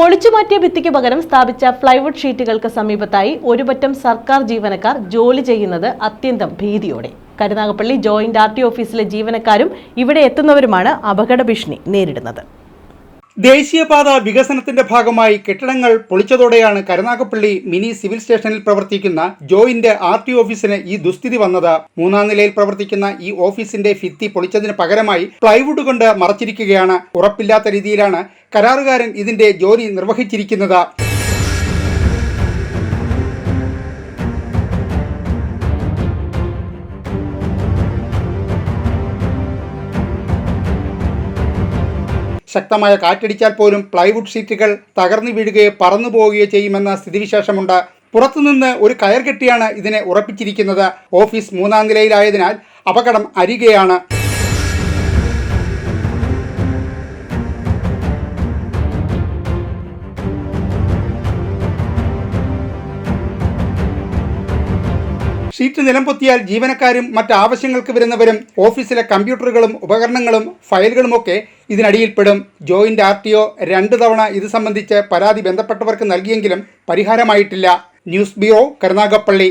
പൊളിച്ചുമാറ്റിയ ഭിത്തിക്ക് പകരം സ്ഥാപിച്ച ഫ്ലൈവുഡ് ഷീറ്റുകൾക്ക് സമീപത്തായി ഒരുപറ്റം സർക്കാർ ജീവനക്കാർ ജോലി ചെയ്യുന്നത് അത്യന്തം ഭീതിയോടെ. കരുനാഗപ്പള്ളി ജോയിന്റ് ആർ ടി ഓഫീസിലെ ജീവനക്കാരും ഇവിടെ എത്തുന്നവരുമാണ് അപകട ഭീഷണി നേരിടുന്നത്. ദേശീയപാത വികസനത്തിന്റെ ഭാഗമായി കെട്ടിടങ്ങൾ പൊളിച്ചതോടെയാണ് കരുനാഗപ്പള്ളി മിനി സിവിൽ സ്റ്റേഷനിൽ പ്രവർത്തിക്കുന്ന ജോയിന്റെ ആർ ടി ഓഫീസിന് ഈ ദുസ്ഥിതി വന്നത്. മൂന്നാം നിലയിൽ പ്രവർത്തിക്കുന്ന ഈ ഓഫീസിന്റെ ഭിത്തി പൊളിച്ചതിന് പകരമായി പ്ലൈവുഡ് കൊണ്ട് മറച്ചിരിക്കുകയാണ്. ഉറപ്പില്ലാത്ത രീതിയിലാണ് കരാറുകാരൻ ഇതിന്റെ ജോലി നിർവഹിച്ചിരിക്കുന്നത്. ശക്തമായ കാറ്റടിച്ചാൽ പോലും പ്ലൈവുഡ് ഷീറ്റുകൾ തകർന്നു വീഴുകയോ പറന്നു പോവുകയോ ചെയ്യുമെന്ന സ്ഥിതിവിശേഷമുണ്ട്. പുറത്തുനിന്ന് ഒരു കയർ കെട്ടിയാണ് ഇതിനെ ഉറപ്പിച്ചിരിക്കുന്നത്. ഓഫീസ് മൂന്നാം നിലയിലായതിനാൽ അപകടം അരികെയാണ്. ഷീറ്റ് നിലംപൊത്തിയാൽ ജീവനക്കാരും മറ്റ് ആവശ്യങ്ങൾക്ക് വരുന്നവരും ഓഫീസിലെ കമ്പ്യൂട്ടറുകളും ഉപകരണങ്ങളും ഫയലുകളുമൊക്കെ ഇതിനടിയിൽപ്പെടും. ജോയിന്റ് ആർ ടി ഒ രണ്ട് തവണ ഇത് സംബന്ധിച്ച് പരാതി ബന്ധപ്പെട്ടവർക്ക് നൽകിയെങ്കിലും പരിഹാരമായിട്ടില്ല. News bureau Karunagappally.